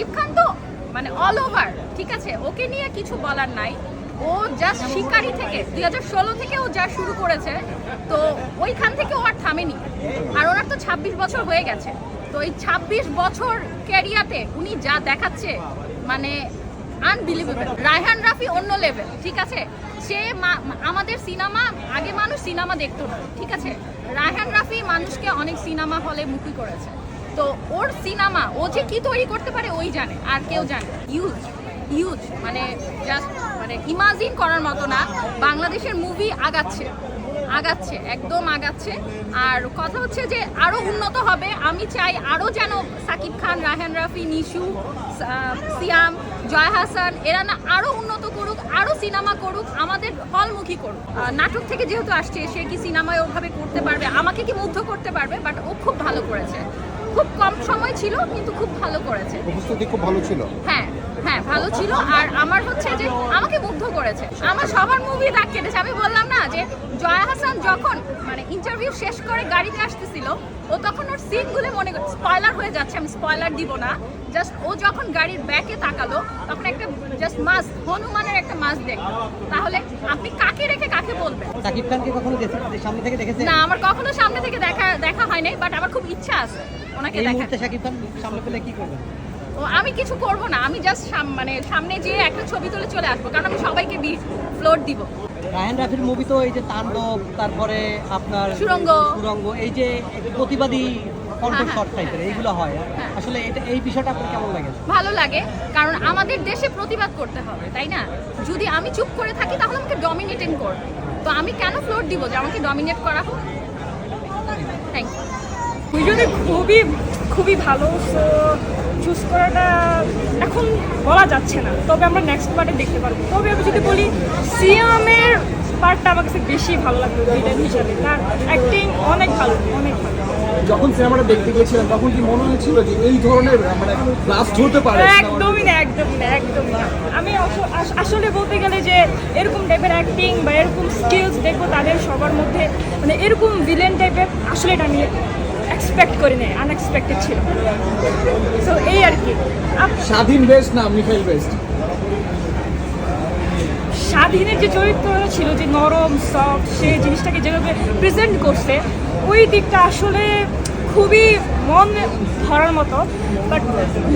সাকিব মানে all over ঠিক আছে? ওকে নিয়ে কিছু বলার নাই। ও জাস্ট শিকারি থেকে, দুই হাজার ষোলো থেকে ও যা শুরু করেছে, তো ওইখান থেকে ও আর থামেনি। আর ওনার তো ছাব্বিশ বছর হয়ে গেছে। তো এই ছাব্বিশ বছর ক্যারিয়াতে উনি যা দেখাচ্ছে মানে আনবিলিভেবল রায়হান রাফি অন্য লেভেল ঠিক আছে? সে আমাদের সিনেমা, আগে মানুষ সিনেমা দেখতো না, ঠিক আছে? রায়হান রাফি মানুষকে অনেক সিনেমা হলে মুখী করেছে। তো ওর সিনেমা, ও যে কি তৈরি করতে পারে ওই জানে, আর কেউ জানে ইউজ ইউজ মানে জাস্ট মানে ইমাজিন করার মতো না। বাংলাদেশের মুভি আগাচ্ছে আগাচ্ছে, একদম আগাচ্ছে। আর কথা হচ্ছে যে আরও উন্নত হবে। আমি চাই আরও যেন সাকিব খান রাহান রাফি, নিশু সিয়াম, জয় হাসান, এরা না আরও উন্নত করুক আরও সিনেমা করুক, আমাদের হলমুখী করুক। নাটক থেকে যেহেতু আসছে, সে কি সিনেমায় ওভাবে করতে পারবে, আমাকে কি মুগ্ধ করতে পারবে বাট ও খুব ভালো করেছে। খুব কম সময় ছিল কিন্তু খুব ভালো করেছে। উপস্থিতি খুব ভালো ছিল? হ্যাঁ হ্যাঁ ভালো ছিল। আর আমার হচ্ছে যে আমাকে মুগ্ধ করেছে। আমার সবার মুভি দাগ কেটেছে। আমি বললাম না যে জয়া হাসান যখন মানে ইন্টারভিউ শেষ করে গাড়িতে আসতেছিল ও তখন ওর সিনগুলো মনে স্পয়লার হয়ে যাচ্ছে। আমি স্পয়লার দিব না। জাস্ট ও যখন গাড়ির ব্যাকে তাকালো তখন একটা জাস্ট মাছ হনুমানের একটা মাছ দেখল। তাহলে আপনি কাকে রেখে কাকে বলবেন? সাকিব খানকে কখনো সামনে থেকে দেখেছেন? না আমার কখনো সামনে থেকে দেখা দেখা হয় নাই বাট আমার খুব ইচ্ছা আছে। ওনাকে এই সাকিব খান সামনে পেলে কি করবেন? ও আমি কিছু করব না আমি জাস্ট মানে সামনে যেয়ে একটা ছবি তুলে চলে আসব কারণ আমি সবাইকে ফ্লোর দিব। রায়হান রাফির মুভি তো এই যে তাণ্ডব তারপরে আপনার সুড়ঙ্গ। সুরঙ্গ এই যে প্রতিবাদী হ্যাঁ, কণ্ঠস্বর হ্যাঁ। টাইপের এইগুলো হয়। হ্যাঁ। আসলে এটা এই বিষয়টা আপনার কেমন লাগে? ভালো লাগে কারণ আমাদের দেশে প্রতিবাদ করতে হবে তাই না? যদি আমি চুপ করে থাকি তাহলে আমাকে ডমিনেটিং করবে। তো আমি কেন ফ্লোর দিব যে আমাকে ডমিনেট করা হোক? থ্যাংক ইউ দুইজনে খুবই খুবই ভালো সো চুজ করাটা এখন বলা যাচ্ছে না। তবে আমরা নেক্সট পার্টে দেখতে পারব। তবে আমি যদি বলি সিয়ামের পার্টটা আমার কাছে বেশি ভালো লাগল ভিলেন হিসাবে। তার অ্যাক্টিং অনেক ভালো অনেক ভালো। যখন সিনেমাটা দেখতে গিয়েছিলেন তখন কি মনে হয়েছিল যে এই ধরনের মানে ব্লাস্ট হতে পারে একদমই না একদমই না একদমই না। আমি আস- আস- আসলে বলতে গেলে যে এরকম টাইপের অ্যাক্টিং বা এরকম স্কিলস দেখব তাদের সবার মধ্যে মানে এরকম ভিলেন টাইপের আসলে এটা আমি এক্সপেক্ট করি নাই আনএক্সপেক্টেড ছিল। সো এই আর কি। স্বাধীন বেস্ট না মিখাইল বেস্ট? স্বাধীনের যে চরিত্রটা ছিল যে নরম সফট সে জিনিসটাকে যেভাবে প্রেজেন্ট করছে ওই দিকটা আসলে খুবই মন ধরার মতো বাট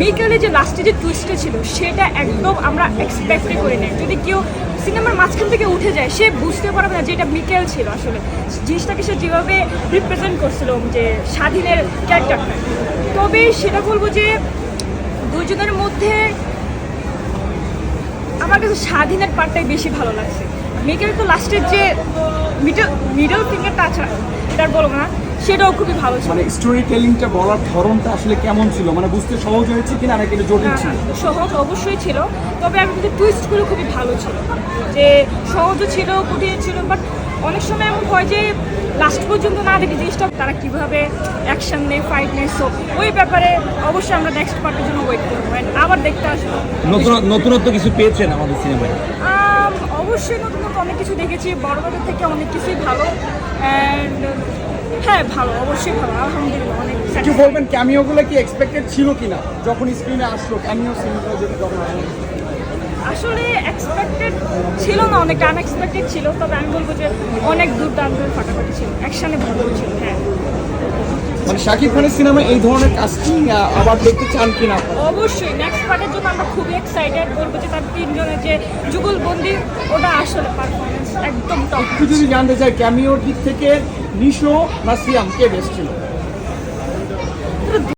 মিকেলে যে লাস্টে যে টুইস্টটা ছিল, সেটা একদম আমরা এক্সপেক্টই করি নাই যদি কেউ সিনেমার মাঝখান থেকে উঠে যায়, সে বুঝতে পারবে না যে এটা মিকেল ছিল আসলে। জিনিসটাকে সে যেভাবে রিপ্রেজেন্ট করছিল, যে স্বাধীনের ক্যারেক্টারটা তবে সেটা বলব যে দুজনের মধ্যে আমার কাছে স্বাধীনের পার্টটাই বেশি ভালো লাগছে। মিকেল তো লাস্টের যে মিডল মিডল ফিঙ্গারটা আছে, এটার বলব না। সেটাও খুবই ভালো ছিল। মানে স্টোরি টেলিংটা বলার ধরনটা আসলে কেমন ছিল? মানে বুঝতে সহজ হয়েছে কিনা নাকি এটা জটিল ছিল? সহজ অবশ্যই ছিল তবে আমি কিন্তু টুইস্টগুলো খুবই ভালো ছিল। যে সহজও ছিল কঠিন ছিল বাট অনেক সময় এমন হয় যে লাস্ট পর্যন্ত না দেখে জিনিসটা তারা কীভাবে অ্যাকশন নেয় ফাইট নেয় সো ওই ব্যাপারে অবশ্যই আমরা নেক্সট পার্টের জন্য ওয়েট করব। আবার দেখতে আসব। নতুন নতুনত্ব কিছু পেয়েছেন আমাদের সিনেমায় অবশ্যই নতুন নতুন অনেক কিছু দেখেছি বড়দের থেকে অনেক কিছুই ভালো। অ্যান্ড হ্যাঁ ভালো অবশ্যই ভালো আলহামদুলিল্লাহ অনেক satisfied। বলবেন ক্যামিওগুলো কি এক্সপেক্টেড ছিল কিনা যখন স্ক্রিনে আসলো ক্যামিও সিনগুলো যেটা যখন আসলে এক্সপেক্টেড ছিল না অনেক আনএক্সপেক্টেড ছিল তবে আমি বলব যে অনেক দুর্দান্ত ফাটাফাটি ছিল একসাথে ভালো ছিল হ্যাঁ মানে শাকিব খানের সিনেমা এই ধরনের কাস্টিং আবার দেখতে চান কিনা? অবশ্যই নেক্সট পার্টের জন্য আমরা খুবই এক্সাইটেড বলব যে তার তিনজনের যে যুগলবন্দি ওটা আসলে পারফরমেন্স একদম টপ একটু যদি জানতে চাই ক্যামিওর দিক থেকে নিশো না সিয়াম কে বেস্ট ছিল?